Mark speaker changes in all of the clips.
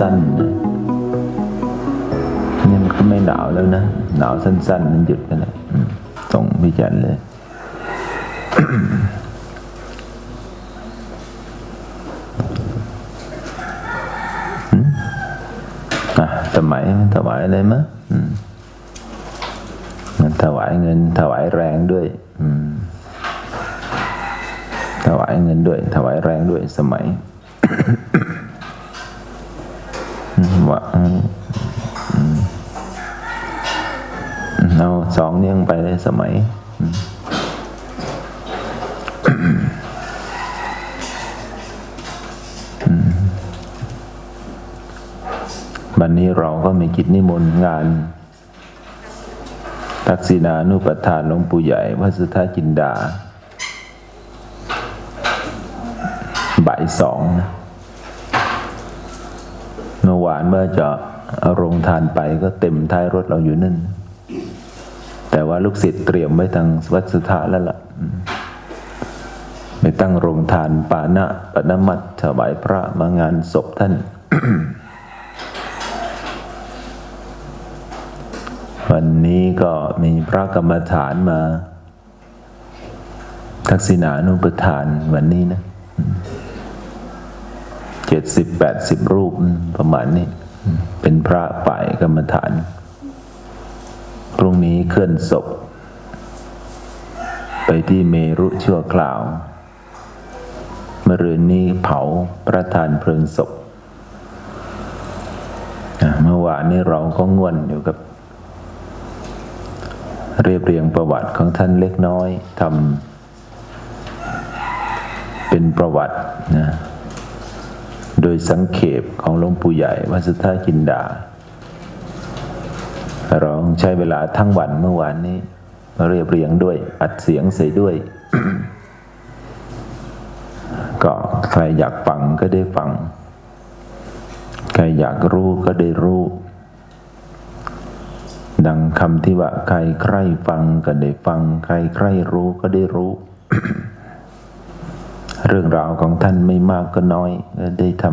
Speaker 1: สั้นๆนะนี่มันก็ไม่หนาวแล้วนะ หนาวสั้นๆมันหยุดไปแล้วส่งพี่จันเลยอะสมัยถวายอะไรมะอืมงั้นถวายเงิน ถวายแรงด้วย อืม ถวายเงินด้วย ถวายแรงด้วยสมัย ว่าเอาสองเนี่ยงไปเลยสมัยอืมวันนี้เราก็มีกิจนิมนต์งาน ทักษิณานุปทานหลวงปู่ใหญ่วัดสุทธาจินดา บ่ายสองนะ เมื่อวานเมื่อจะเอาโรงทานไปก็เต็มท้ายรถเราอยู่นั่น แต่ว่าลูกศิษย์เตรียมไว้ทางวัดสุธาแล้วล่ะอืมไปตั้งโรงทานปานะปนมัตถวายพระมางานศพท่าน วันนี้ก็มีพระกรรมฐานมา ทักษิณานุปทานวันนี้นะ เจ็ดสิบแปดสิบรูปประมาณนี้ เป็นพระป่ายกรรมฐาน พรุ่งนี้เคลื่อนศพ ไปที่เมรุชั่วคราวเมรืนนี้เผาประธานเพลิงศพเมื่อวานนี้เราก็ง่วนอยู่กับ เรียบเรียงประวัติของท่านเล็กน้อยทำเป็นประวัตินะ ดยสังเขปของหลวงปู่ใหญ่วัสุทธาจินดา เราใช้เวลาทั้งวันเมื่อวานนี้มาเรียบเรียงด้วยอัดเสียงใส่ด้วย ก็ใครอยากฟังก็ได้ฟัง ใครอยากรู้ก็ได้รู้ ดังคำที่ว่าใครใครฟังก็ได้ฟัง ใครใครรู้ก็ได้รู้ เรื่องราวของท่านไม่มากก็น้อยได้ท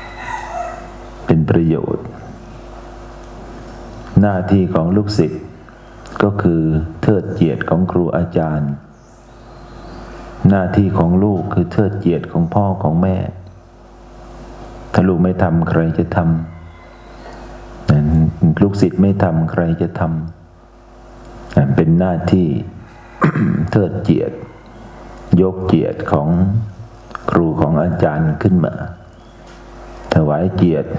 Speaker 1: ำเป็นประโยชน์ หน้าที่ของลูกศิษย์ก็คือเทิดเกียรติของครูอาจารย์ หน้าที่ของลูกคือเทิดเกียรติของพ่อของแม่ ถ้าลูกไม่ทำใครจะทำลูกศิษย์ไม่ทำใครจะทำเป็นหน้าที่เทิดเกียรติ ยกเกียรติของครูของอาจารย์ขึ้นมา ถวายเกียรติ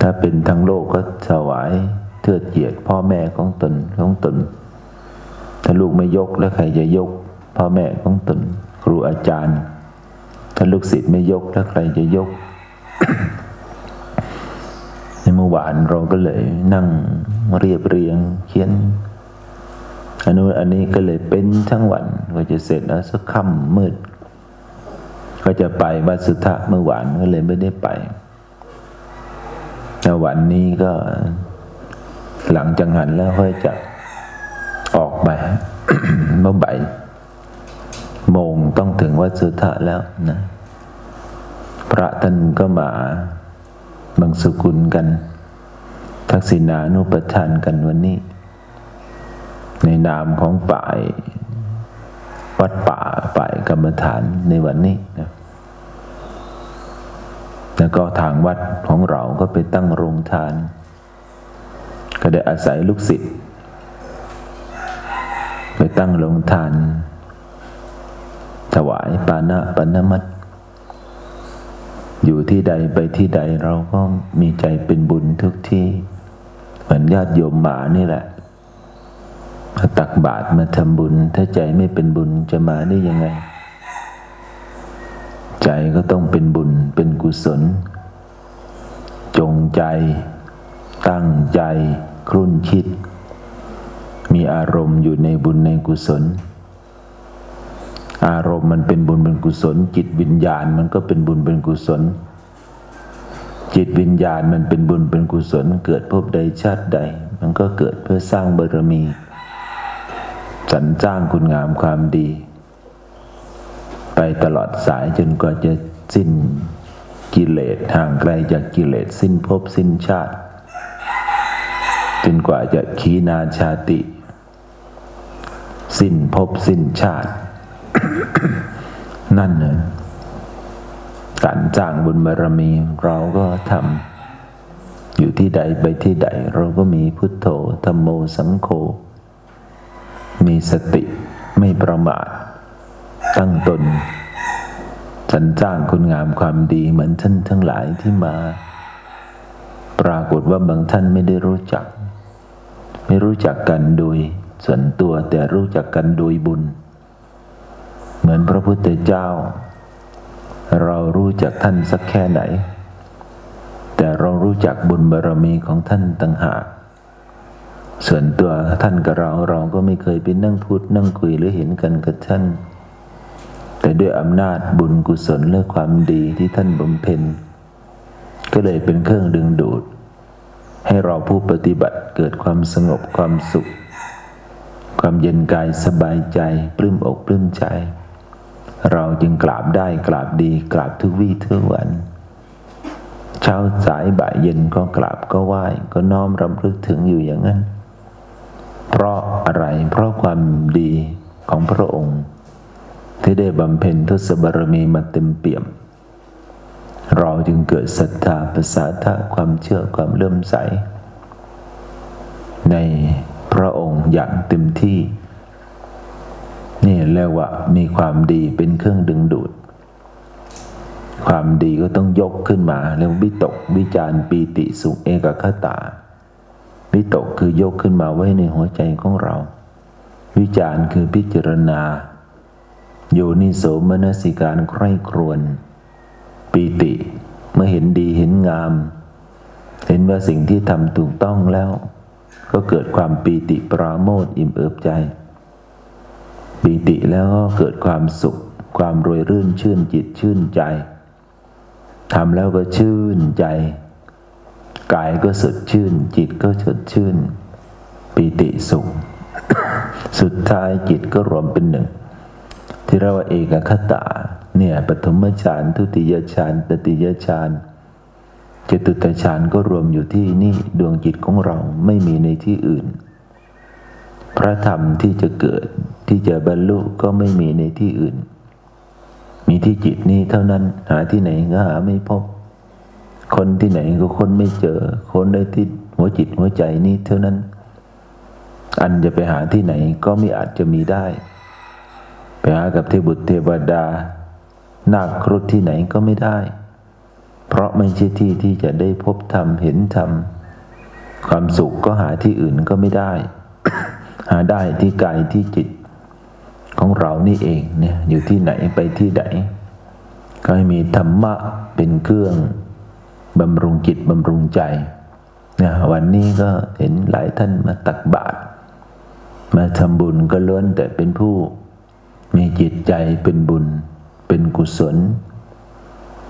Speaker 1: ถ้าเป็นทั้งโลกก็ถวายเทิดเกียรติพ่อแม่ของตนของตน ถ้าลูกไม่ยกแล้วใครจะยก พ่อแม่ของตน ครูอาจารย์ ถ้าลูกศิษย์ไม่ยกแล้วใครจะยก ในเมื่อวานเราก็เลยนั่งเรียบเรียงเขียน อันนู้นอันนี้ก็เลยเป็นทั้งวันก็จะเสร็จแล้วสักค่ำมืด ก็จะไปวัดสุทธะเมื่อวานก็เลยไม่ได้ไปแต่วันนี้ก็หลังจากงานแล้วค่อยจะออกไปเมื่อบ่ายโมงต้องถึงวัดสุทธะแล้วนะพระท่านก็มาบังสุกุลกัน ทักษิณานุปทานกันวันนี้ ในนามของฝ่าย วัดป่าฝ่ายกรรมฐานในวันนี้นะแล้วก็ทางวัดของเราก็ไปตั้งโรงทาน ก็ได้อาศัยลูกศิษย์ไปตั้งโรงทาน ถวายปานะปนมัตอยู่ที่ใดไปที่ใดเราก็มีใจเป็นบุญทุกที่ เหมือนญาติโยมหมานี่แหละ ตักบาตรมาทำบุญ ถ้าใจไม่เป็นบุญจะมาได้ยังไง ใจก็ต้องเป็นบุญเป็นกุศล จงใจ ตั้งใจ ครุ่นคิด มีอารมณ์อยู่ในบุญในกุศล อารมณ์มันเป็นบุญเป็นกุศล จิตวิญญาณมันก็เป็นบุญเป็นกุศล จิตวิญญาณมันเป็นบุญเป็นกุศล เกิดพบใดชาติใด มันก็เกิดเพื่อสร้างบารมี สรรสร้างคุณงามความดี ไปตลอดสายจนกว่าจะสิ้นกิเลสห่างไกลจากกิเลสสิ้นภพสิ้นชาติ จนกว่าจะขีนาชาติ สิ้นภพสิ้นชาติ นั่นเน่ะการจ้างบุญบารมีเราก็ทำอยู่ที่ใดไปที่ใด เราก็มีพุทโธธรรมโมสังโฆ มีสติไม่ประมาท ตั้งตนสรรสร้างคุณงามความดีเหมือนท่านทั้งหลายที่มา ปรากฏว่าบางท่านไม่ได้รู้จัก ไม่รู้จักกันโดยส่วนตัวแต่รู้จักกันโดยบุญ เหมือนพระพุทธเจ้า เรารู้จักท่านสักแค่ไหน แต่เรารู้จักบุญบารมีของท่านต่างหาก ส่วนตัวท่านกับเราเราก็ไม่เคยไปนั่งพูดนั่งคุยหรือเห็นกันกับท่าน แต่ด้วยอำนาจบุญกุศลและความดีที่ท่านบำเพ็ญก็เลยเป็นเครื่องดึงดูด ให้เราผู้ปฏิบัติเกิดความสงบความสุข ความเย็นกายสบายใจปลื้มอกปลื้มใจ เราจึงกราบได้กราบดีกราบทุกวี่ทุกวัน เช้าสายบ่ายเย็นก็กราบก็ไหว้ก็น้อมรำลึกถึงอยู่อย่างนั้น เพราะอะไรเพราะความดีของพระองค์ ที่ได้บำเพ็ญทศบารมีมาเต็มเปี่ยม เราจึงเกิดศรัทธาภาษาทะความเชื่อความเลื่อมใส ในพระองค์อย่างเต็มที่ นี่เรียกว่ามีความดีเป็นเครื่องดึงดูด ความดีก็ต้องยกขึ้นมาเรียกว่าวิตกวิจารปีติสุขเอกคตา วิตกคือยกขึ้นมาไว้ในหัวใจของเรา วิจารคือพิจารณา โยนิโสมนสิการใคร่ครวญปีติเมื่อเห็นดีเห็นงาม เห็นว่าสิ่งที่ทำถูกต้องแล้ว ก็เกิดความปีติปราโมทอิ่มเอิบใจ ปีติแล้วก็เกิดความสุข ความรวยรื่นชื่นจิตชื่นใจทำแล้วก็ชื่นใจ กายก็สดชื่น จิตก็สดชื่น ปีติสุข สุดท้ายจิตก็รวมเป็นหนึ่ง ที่เรียกว่าเอกคตาเนี่ยปฐมฌานทุติยฌานตติยฌานจตุตฌานก็รวมอยู่ที่นี่ดวงจิตของเราไม่มีในที่อื่น พระธรรมที่จะเกิดที่จะบรรลุก็ไม่มีในที่อื่น มีที่จิตนี้เท่านั้นหาที่ไหนก็หาไม่พบ คนที่ไหนก็คนไม่เจอ คนได้ที่หัวจิตหัวใจนี้เท่านั้น อันจะไปหาที่ไหนก็ไม่อาจจะมีได้ ไปหากับเทบุตรเทวดา นาคครุฑที่ไหนก็ไม่ได้ เพราะไม่ใช่ที่ที่จะได้พบธรรมเห็นธรรม ความสุขก็หาที่อื่นก็ไม่ได้ หาได้ที่กายที่จิต ของเรานี่เองเนี่ยอยู่ที่ไหนไปที่ไหน ก็ให้มีธรรมะเป็นเครื่อง บำรุงจิตบำรุงใจนะวันนี้ก็เห็นหลายท่านมาตักบาตรมาทำบุญก็ล้วนแต่เป็นผู้ มีจิตใจเป็นบุญ เป็นกุศล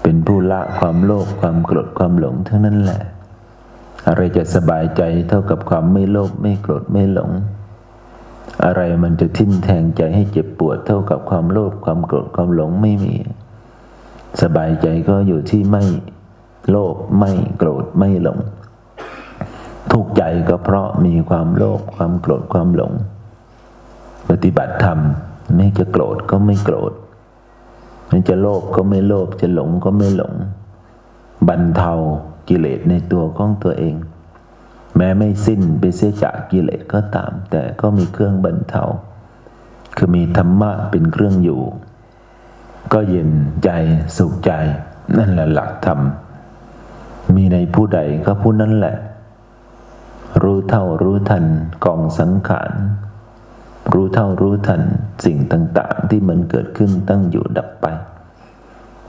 Speaker 1: เป็นผู้ละความโลภความโกรธความหลงทั้งนั้นแหละ อะไรจะสบายใจเท่ากับความไม่โลภไม่โกรธไม่หลง อะไรมันจะทิ่มแทงใจให้เจ็บปวดเท่ากับความโลภความโกรธความหลงไม่มี สบายใจก็อยู่ที่ไม่ โลภไม่โกรธไม่หลง ทุกข์ใจก็เพราะมีความโลภความโกรธความหลง ปฏิบัติธรรมไม่จะโกรธก็ไม่โกรธมันจะโลภก็ไม่โลภจะหลงก็ไม่หลง บรรเทากิเลสในตัวของตัวเอง แม้ไม่สิ้นไปเสียจากกิเลสก็ตาม แต่ก็มีเครื่องบรรเทาคือมีธรรมะเป็นเครื่องอยู่ ก็เย็นใจสุขใจ นั่นแหละหลักธรรม มีในผู้ใดก็ผู้นั้นแหละ รู้เท่ารู้ทันกองสังขาร รู้เท่ารู้ทันสิ่งต่าง ๆ ที่มันเกิดขึ้นตั้งอยู่ดับไป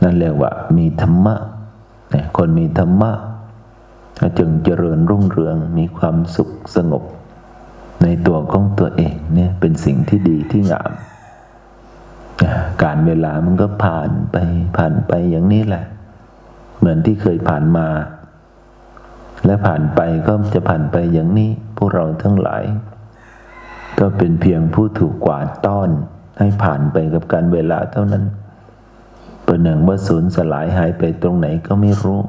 Speaker 1: นั่นเรียกว่ามีธรรมะคนมีธรรมะจึงเจริญรุ่งเรืองมีความสุขสงบ ในตัวของตัวเองเนี่ยเป็นสิ่งที่ดีที่งาม การเวลามันก็ผ่านไปผ่านไปอย่างนี้แหละ เหมือนที่เคยผ่านมา และผ่านไปก็จะผ่านไปอย่างนี้ พวกเราทั้งหลาย ก็เป็นเพียงผู้ถูกกวาดต้อนให้ผ่านไปกับการเวลาเท่านั้นประหนึ่งว่าสูญสลายหายไปตรงไหนก็ไม่รู้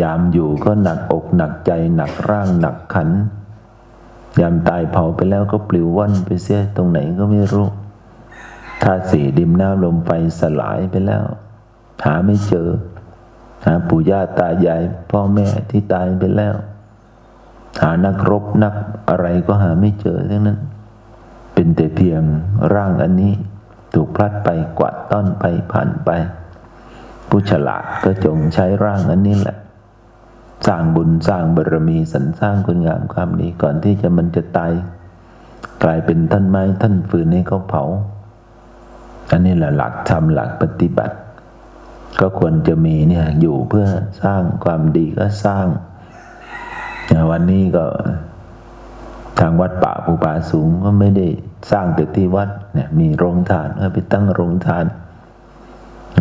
Speaker 1: ยามอยู่ก็หนักอกหนักใจหนักร่างหนักขัน ยามตายเผาไปแล้วก็ปลิวว่อนไปเสียตรงไหนก็ไม่รู้ธาตุสี่ดิมน้ำลมไฟสลายไปแล้ว หาไม่เจอ หาปู่ย่าตายายพ่อแม่ที่ตายไปแล้ว หานักรบนักอะไรก็หาไม่เจอทั้งนั้น เป็นแต่เพียงร่างอันนี้ ถูกพลัดไปกวาดต้อนไปผ่านไป ผู้ฉลาดก็จงใช้ร่างอันนี้แหละ สร้างบุญสร้างบารมีสรรสร้างคุณงามความดีก่อนที่จะมันจะตายกลายเป็นท่านไม้ท่านฟืนให้เขาเผา อันนี้แหละหลักธรรมหลักปฏิบัติ ก็ควรจะมีเนี่ยอยู่เพื่อสร้างความดีก็สร้าง วันนี้ก็ทางวัดป่าภูป่าสูงก็ไม่ได้สร้างแต่ที่วัดเนี่ยมีโรงทานก็ไปตั้งโรงทาน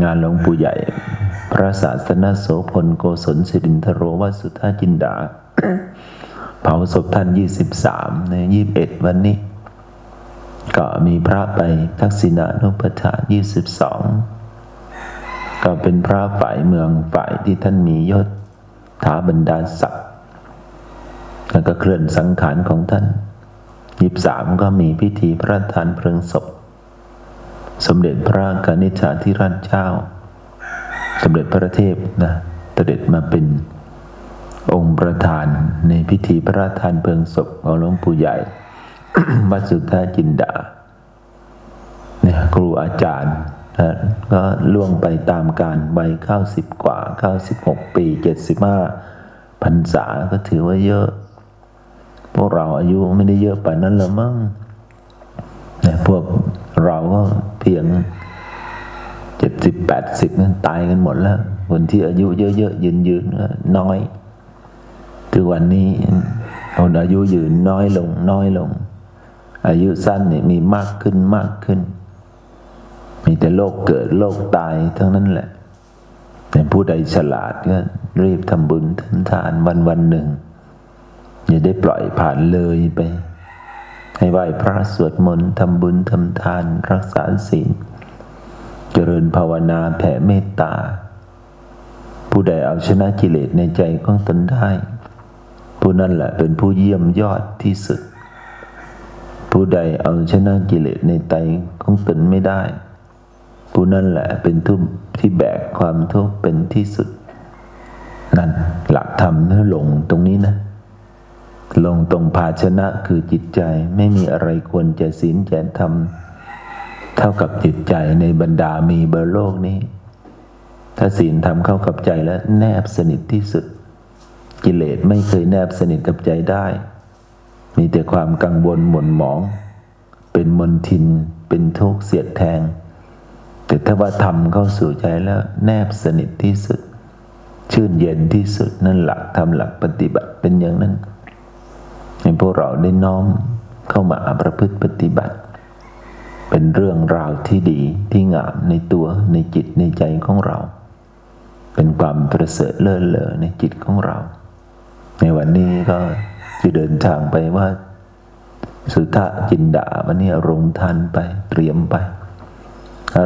Speaker 1: งานหลวงปู่ใหญ่ พระศาสนาโสพลโกศลสิรินทโรวัสุทธาจินดา เผาศพท่านยี่สิบสามในยี่บเอ็ดวันนี้ ก็มีพระไปทักษิณานุปถานยี่สิบสอง ก็เป็นพระฝ่ายเมืองฝ่ายที่ท่านมียศถาบรรดาศักดิ์แล้วก็เคลื่อนสังขารของท่านยีบสามก็มีพิธีพระราชทานเพลิงศพ สมเด็จพระกนิษฐาธิราชเจ้า สมเด็จพระเทพนะเสด็จมาเป็นองค์ประธานในพิธีพระราชทานเพลิงศพของหลวงปู่ใหญ่วัดสุทธาจินดาเนี่ยครูอาจารย์ นะก็ล่วงไปตามการวัยเก้าสิบกว่าเก้าสิบหกปีเจ็ดสิบห้าพรรษาก็ถือว่าเยอะ พวกเราอายุไม่ได้เยอะไปนั้นละมั้งนี่พวกเราก็เพียงเจ็ดสิบแปดสิบนั้นตายกันหมดแล้ว คนที่อายุเยอะๆยืนๆน้อยถึงวันนี้คนอายุยืนน้อยลงน้อยลง อายุสั้นเนี่ยมีมากขึ้นมากขึ้น มีแต่โรคเกิดโรคตายทั้งนั้นแหละ แต่ผู้ใดฉลาดก็รีบทำบุญทำทานวันวันหนึ่ง อย่าได้ปล่อยผ่านเลยไป ให้ไหว้พระสวดมนต์ทำบุญทำทานรักษาศีลเจริญภาวนาแผ่เมตตา ผู้ใดเอาชนะกิเลสในใจของตนได้ ผู้นั้นแหละเป็นผู้เยี่ยมยอดที่สุด ผู้ใดเอาชนะกิเลสในใจของตนไม่ได้ ผู้นั้นแหละเป็นทุกข์ที่แบกความทุกข์เป็นที่สุด นั่นหลักธรรมนั่ลงตรงนี้นะ ลงตรงภาชนะคือจิตใจไม่มีอะไรควรจะศีลแจนธรรมเท่ากับจิตใจในบรรดามีบนโลกนี้ ถ้าศีลธรรมเข้ากับใจแล้วแนบสนิทที่สุด กิเลสไม่เคยแนบสนิทกับใจได้ มีแต่ความกังวลหม่นหมอง เป็นมนทินเป็นทุกข์เสียดแทง แต่ถ้าว่าธรรมเข้าสู่ใจแล้วแนบสนิทที่สุด ชื่นเย็นที่สุดนั่นหลักทำหลักปฏิบัติเป็นอย่างนั้นให้พวกเราได้น้อมเข้ามาประพฤติปฏิบัติ เป็นเรื่องราวที่ดีที่งามในตัวในจิตในใจของเรา เป็นความประเสริฐเลิศเลอในจิตของเรา ในวันนี้ก็จะเดินทางไปว่า สุทธาจินดาวันนี้ลงทันไปเตรียมไป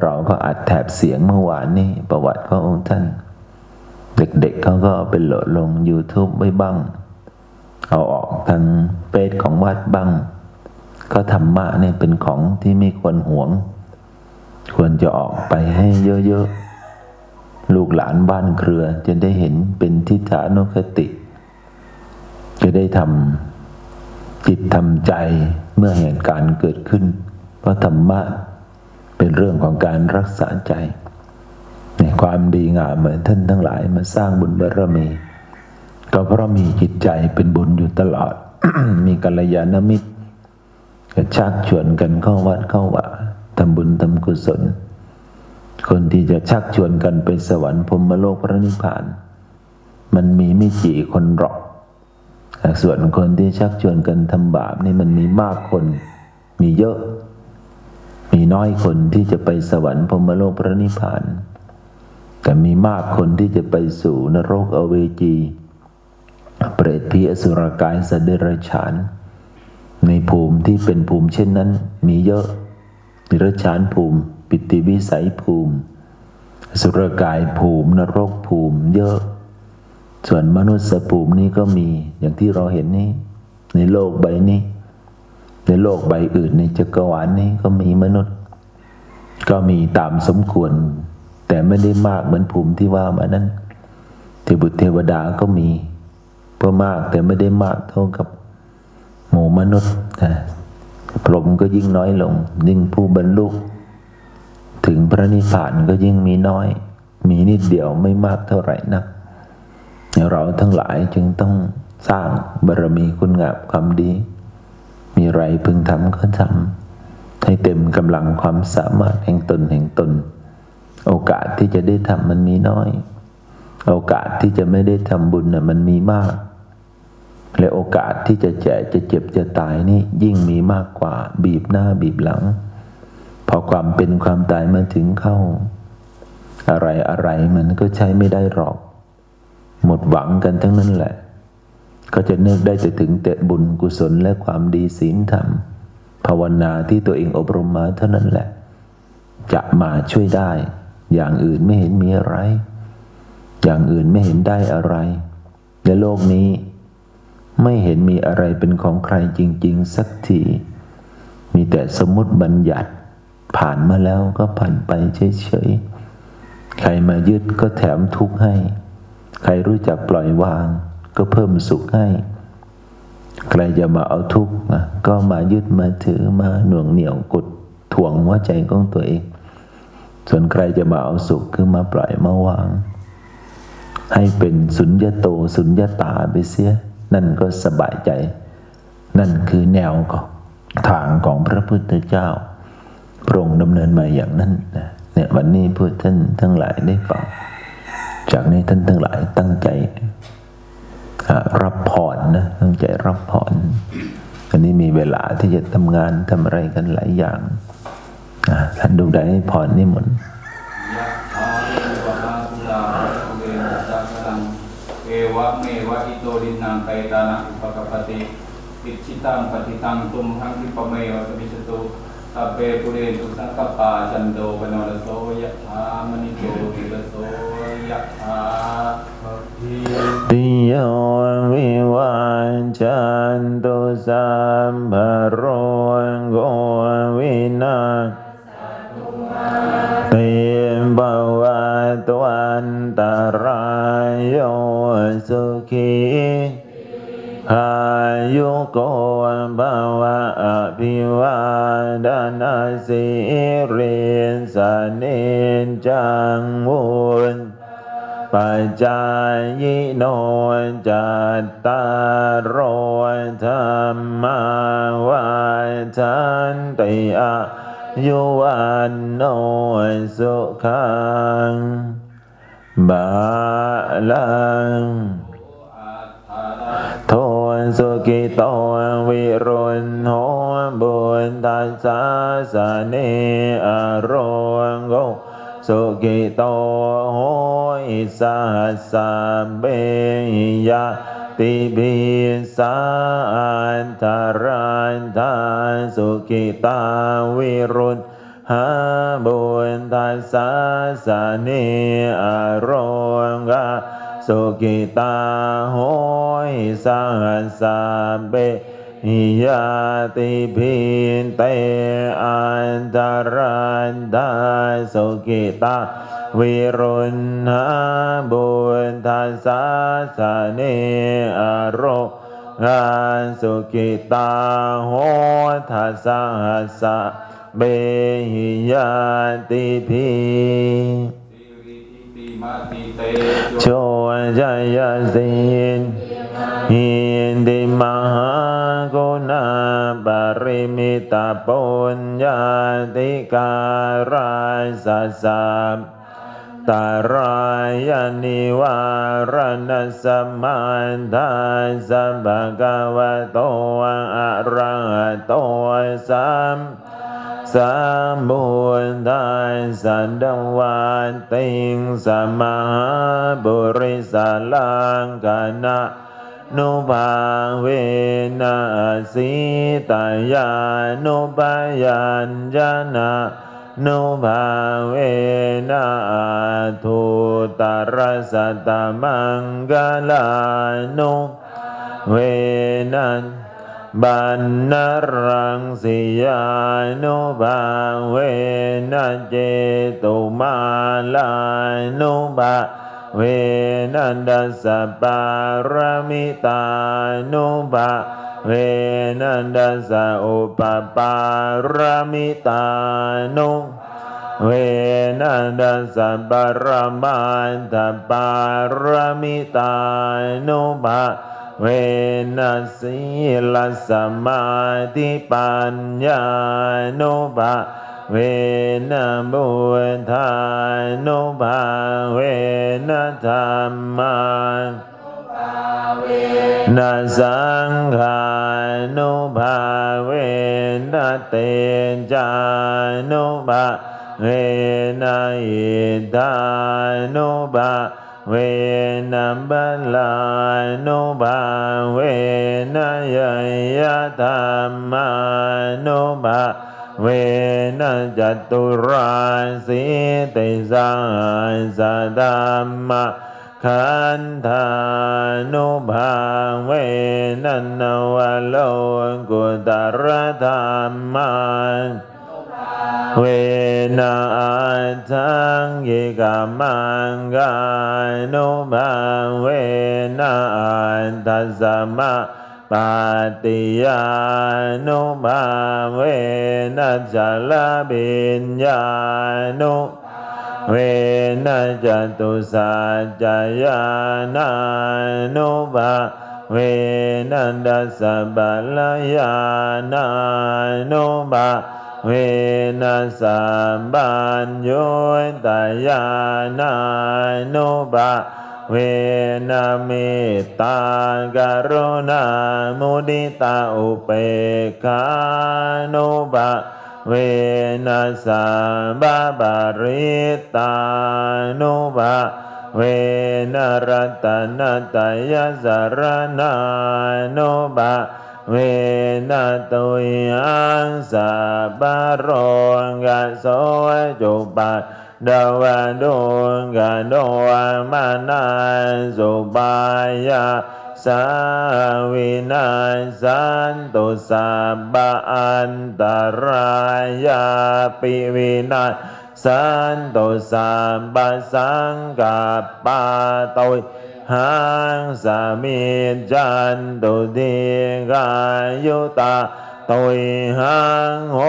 Speaker 1: เราก็อัดแถบเสียงเมื่อวานนี้ประวัติขององค์ท่าน เด็กๆเขาก็เอาไปโหลดลง YouTube ไว้บ้าง เอาออกทางเปจของวัดบ้าง ก็ธรรมะเนี่ยเป็นของที่ไม่ควรหวง ควรจะออกไปให้เยอะๆ ลูกหลานบ้านเครือจะได้เห็นเป็นทิฏฐานุคติ จะได้ทำจิตทำใจเมื่อเหตุการณ์เกิดขึ้นเพราะธรรมะ เป็นเรื่องของการรักษาใจ ในความดีงามเหมือนท่านทั้งหลายมาสร้างบุญบารมี ก็เพราะมีจิตใจเป็นบุญอยู่ตลอด มีกัลยาณมิตรก็ชักชวนกันเข้าวัดเข้าว่าทำบุญทำกุศล คนที่จะชักชวนกันไปสวรรค์พรมโลกพระนิพพาน มันมีไม่กี่คนหรอก ส่วนคนที่ชักชวนกันทำบาปนี่มันมีมากคนมีเยอะ มีน้อยคนที่จะไปสวรรค์พมโลกพระนิพพาน แต่มีมากคนที่จะไปสู่นรกอเวจี เปรตผีอสุรกายสเดรฉาน ในภูมิที่เป็นภูมิเช่นนั้น มีเยอะนิรชานภูมิ ปิติวิสัยภูมิ สุรกายภูมินรกภูมิเยอะ ส่วนมนุษย์ภูมินี้ก็มีอย่างที่เราเห็นนี้ ในโลกใบนี้ ในโลกใบอื่นในจักรวาลนี้ก็มีมนุษย์ ก็มีตามสมควร แต่ไม่ได้มากเหมือนภูมิที่ว่ามานั้นเทบุตรเทวดาก็มีเพื่อมากแต่ไม่ได้มากเท่ากับหมู่มนุษย์นะพรหมก็ยิ่งน้อยลง ยิ่งผู้บรรลุถึงพระนิพพานก็ยิ่งมีน้อย มีนิดเดียวไม่มากเท่าไหร่นัก เราทั้งหลายจึงต้องสร้างบารมีคุณงามความดี มีไรพึงทำก็ทำให้เต็มกำลังความสามารถแห่งตนแห่งตน โอกาสที่จะได้ทำมันมีน้อย โอกาสที่จะไม่ได้ทำบุญน่ะมันมีมาก และโอกาสที่จะแก่จะเจ็บจะตายนี่ยิ่งมีมากกว่า บีบหน้าบีบหลัง พอความเป็นความตายมาถึงเข้า อะไรอะไรมันก็ใช้ไม่ได้หรอก หมดหวังกันทั้งนั้นแหละ ก็จะนึกได้แต่ถึงแต่บุญกุศลและความดีศีลธรรม ภาวนาที่ตัวเองอบรมมาเท่านั้นแหละ จะมาช่วยได้ อย่างอื่นไม่เห็นมีอะไร อย่างอื่นไม่เห็นได้อะไร ในโลกนี้ ไม่เห็นมีอะไรเป็นของใครจริง ๆ สักที มีแต่สมมติบัญญัติ ผ่านมาแล้วก็ผ่านไปเฉยๆใครมายึดก็แถมทุกข์ให้ ใครรู้จักปล่อยวาง ก็เพิ่มสุขให้ ใครจะมาเอาทุกข์นะก็มายึดมาถือมาหน่วงเหนี่ยวกดถ่วงหัวใจของตัวเอง ส่วนใครจะมาเอาสุขคือมาปล่อยมาวาง ให้เป็นสุญญโตสุญญตาไปเสีย นั่นก็สบายใจ นั่นคือแนวของทางของพระพุทธเจ้าพระองค์ดำเนินมาอย่างนั้นนะเนี่ยวันนี้พวกท่านทั้งหลายได้ฟังจากนี้ท่านทั้งหลายตั้งใจ รับพรนะตั้งใจรับพรอันนี้มีเวลาที่จะทำงานทำอะไรกันหลายอย่างท่านดูได้พรนี่หมด
Speaker 2: เหาปุราภเวนะสัพพังเอวะเมวะอิโตดินังไกตานะอุปกปติอิชิตังปฏิตังตุมหังคิปเมวะสมิจตุ สัพเพปุเรนตุสังกปปาจันโดปนรโสยะถามณิโชติรโสยะถาที
Speaker 1: ติโยวิวันจันตุสัมภโรโกวินาเตมบวัตวันตรายโยสุขี อายุโกภวะอภิวาดานาสิริสเนจังวุนปัจจายโนจัตตารโอธรรมาวันทันติอายุวันโนสุขังบาลัง โทสุกิโตวิรุณโหบุญทัสสะสเนอโรโกสุกิโตโหอิสาสะเบยะติบิสาอันตรันทาสุกิตาวิรุณหาบุญทัสสะสเนอโรกา สุกิตาโหยสัสสะเบยาติพินเตอันตรันดาสุกิตาวิรุณหาบุญทัสสะสเนอโรงานสุกิตาโหทัสสะสะเบยาติพิ
Speaker 2: อิติมาติเต
Speaker 1: โชจยสินหินติมหากุณาปริมิตาปุญญาติการาสัสสตารายนิวารณสมันทาสัมภะกวะโตอะระหะโตสัม สามบุญทานสันดวันติงสมาบุริสาลังกานะนุภาเวนัสีตายานุปายัญจนะนุภาเวนะทุตรสตตมังกลานุเวนัน บันนรังสิยานุภาเวนะเจตุมาลานุภาเวนันดัสปารมิตานุภาเวนันดัสอุปปารมิตานุเวนันดัสสะปรมันตปารมิตานุภา เวนัสสิลสมาธิปัญญานุภาเวนะบุทานุภาเวนะธรรมานาสังขานุภาเวนะเตจานุภาเวนะอิทานุภา เวนะบัลานุภาเวนะยยะธรรมานุภาเวนะจตุราสีติสังสะธัมมะขันธานุภาเวนันวโลกุตรธรรมัง เวนะอาทังยิกามังกานุภาเวนะอันตัสสะมะปาติยานุภาเวนะจัลบิญญานุเวนะจตุสัจจายานานุภาเวนันดัสสะบัลลยานานุภา เวนัสสะบัญโยตยานานุภาเวนะเมตตากรุณามุดิตาอุเปกานุภาเวนัสสะบาบาริตานุภาเวนรัตนตยสารนานุภา เวนะตุยังสัพพะโรกะโสจุปาดาวะโดกะโดมานาสุปายาสาวินาสันตุสัพพะอันตรายาปิวินาศสันตุสัพพะสังกัปปะโตย หังสามิจันตุทิกายุตาโตยหังโห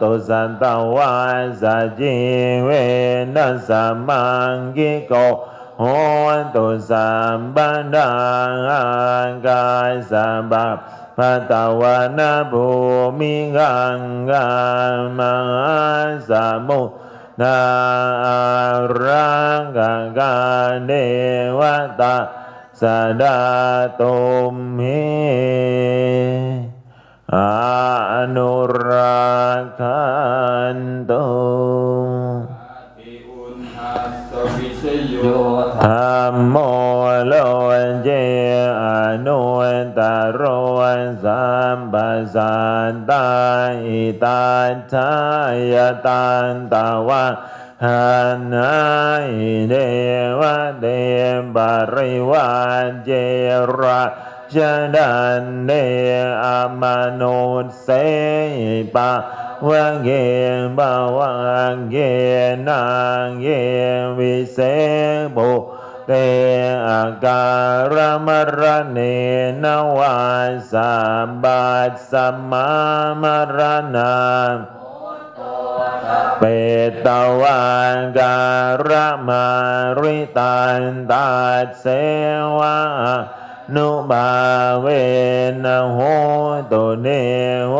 Speaker 1: ตุสันตวาสัจิเวนัสสะมังกิโกโหตุสัมปันดังกายสัมปะพัตตวานาภูมิกังกามหาสมุ นารังกังกาเดวตาสดาตุมเหอนุรักขันตุ
Speaker 2: ติอุนหัสสวิชโย
Speaker 1: ธรรมโมโล ปสันตาอิตาชายตันตาวะหันายเดวะเดบริวาเจระชดันเดอมนุษเสปะวังเกบาวังเกนางเกวิเศษบุ เตอาการมรเนนวาสัมบัติสัมมามรณาเปตวันการมาริตันตัดเสวะนุบาเวนโหตุเนโห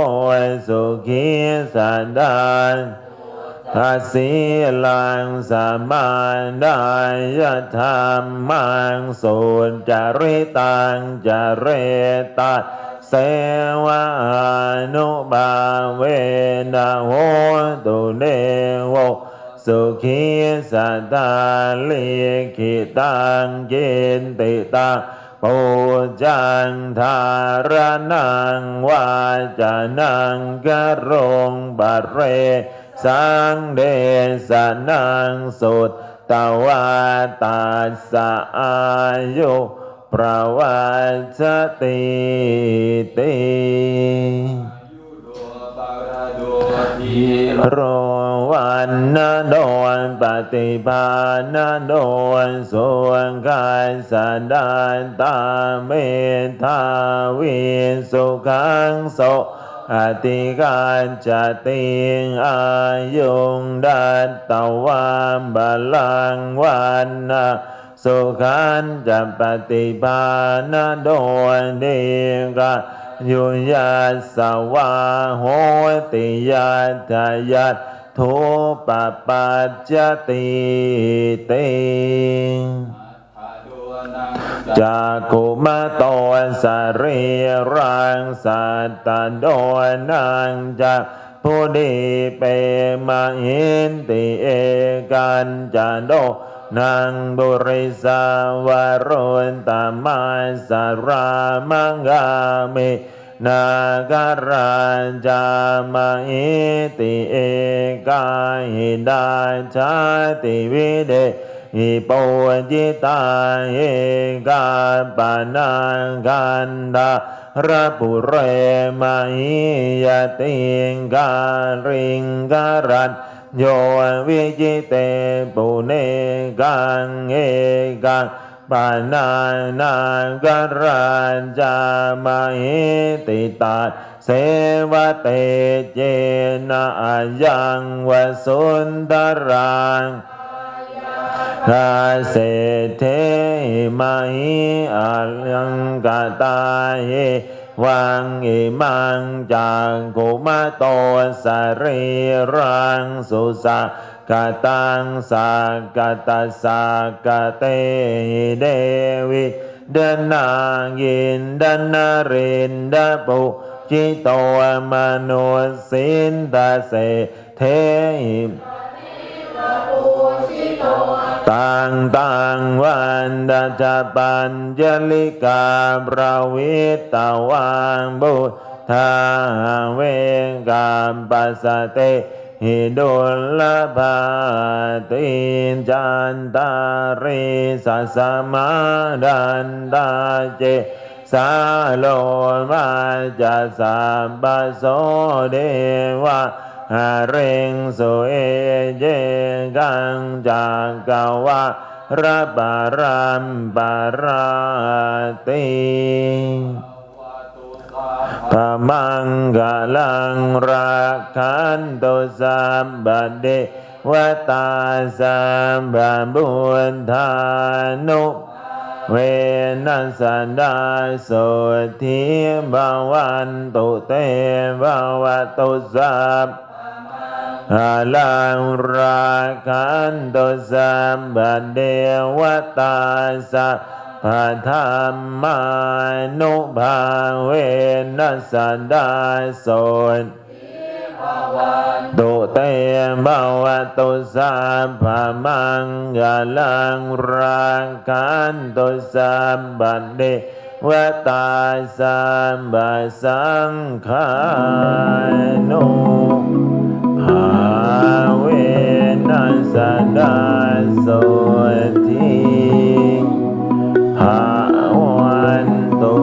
Speaker 1: สุขีสันดาน ทัสสีลังสมานดายธรรมังสุนจริตังจาเรตัสเสวะนุบาเวนะโหตุเนโวสุขีสัตตาลิขิตังเกนติตังปูจังทารนังวาจานังกะรงบะเร สังเดสนังสุตตวาตาสะอายุประวัชติติ
Speaker 2: โร
Speaker 1: วันนโดนปฏิภาณโดนส่วนกายสันดานตาเมธาวิสุขังโส อติการจะติงอายุงดัตตวามบาลังวันนะสุขันจะปฏิภาณโดนเดกายุยาสวาโหติยาทายัตทุปปัจจติเต
Speaker 2: อาโดนัง
Speaker 1: จากกุมาโตสารีรังสัตตโดนังจากผู้ดีเปมาหินติเอกันจะโดนางบุริสาวรุณตามาสารามังกามินาการาจามาอิติเอกาหิดาชาติวิเด หิปุจิตาเอกาปานากันดาระปุเรมาหิยติงการิงการันโยวิจิเตปุเนกังเอกังปานานาการาจามาหิติตาเสวเตเจนะอายังวสุนทรัง กาเสเทมาหิอาลังกาตาเยวังอิมังจากกุมาโตสรีรังสุสะกตังสากตาสากเตเดวิดนายินดนารินดาปุจิโตมนุสินตาเสเทหิ ตังตังวันดาจปัญจลิกาประวิตตวังบุทาเวกามปัสสเตหิดุลภาตินจันตาริสัสมาดันตาเจสาโลมาจะสัมปโสเดวา เริงสุเอเจกังจากกวะระบารามปาราติ
Speaker 2: วา
Speaker 1: มังกลังรักขันตุสัมบัดเดวตาสัมบับุญธานุเวนัสสันดาสุทิบาวันตุเตบาวตุสัพ อาลังราคันโตสัมบัดเดวตาสัพพะธรรมานุภาเวนัสสันดาสุทตุเตภาวตุสัพพมังกลังรังคันตุสัมบันเดวตาสัมบสังขานุ ภาเวนัสดาโสทิภาวันตุ